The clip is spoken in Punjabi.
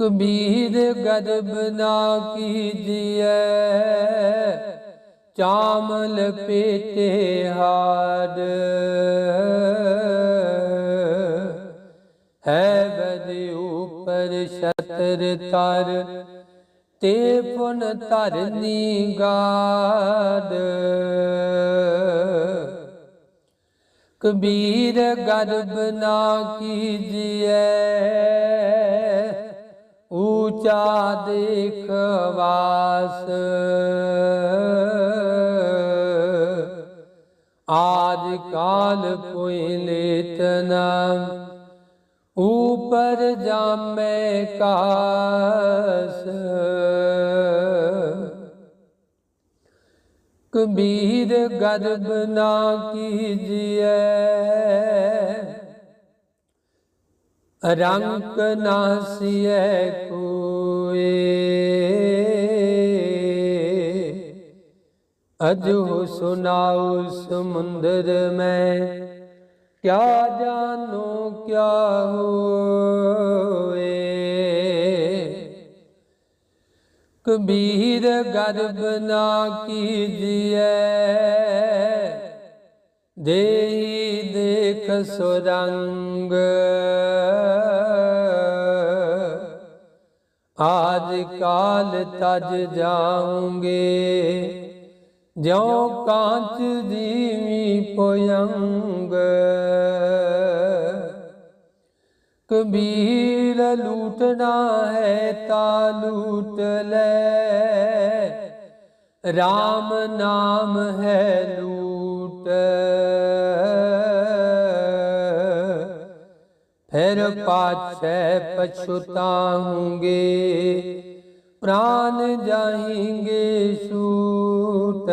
ਕਬੀਰ ਗਰਬ ਨਾ ਕੀਜੀਐ, ਚਾਮਲ ਪੇਟੇ ਹਾਰ। ਹੈ ਬਦ ਉਪਰ ਛਤਰ ਤਰ, ਤੇ ਪੁਨ ਧਰਨੀ ਗਾਦ ਕਬੀਰ ਗਰਬ ਨਾ ਕੀਜੀਐ ਦੇਖ ਵਾਸ। ਆਜ ਕਾਲ ਕੋਈ ਲੇਤਨਾ ਉਪਰ ਜਾਮੈ ਕਾਸ। ਕਬੀਰ ਗਰਬ ਨਾ ਕੀਜੀਐ। ਰੰਗ ਨਾ ਨਾਸੀਐ ਕੋਏ ਅਜੋ ਸੁਨਾਉ ਸਮੁੰਦਰ ਮੈਂ, ਕਿਆ ਜਾਨੋ ਕਿਆ ਹੋਏ ਕਬੀਰ ਗਰਬ ਨਾ ਕੀਜੀਐ, ਦੇਹੀ ਦੇਖ ਸੁਰੰਗ। ਆਜ ਕਾਲ ਤਜ ਜਾਉਂਗੇ ਜਿਉ ਕਾਂਚ ਦੀਵੀ ਪੋਯੰਗ। ਕਬੀਰ ਲੂਟਣਾ ਹੈ ਤਾ ਲੂਟ ਲੈ। RAM ਨਾਮ ਹੈ ਲੂ ਫਿਰ ਪਾਛੈ ਪਛੁਤਾਉਂਗੇ ਪ੍ਰਾਨ ਜਾਏਂਗੇ ਸੂਤ।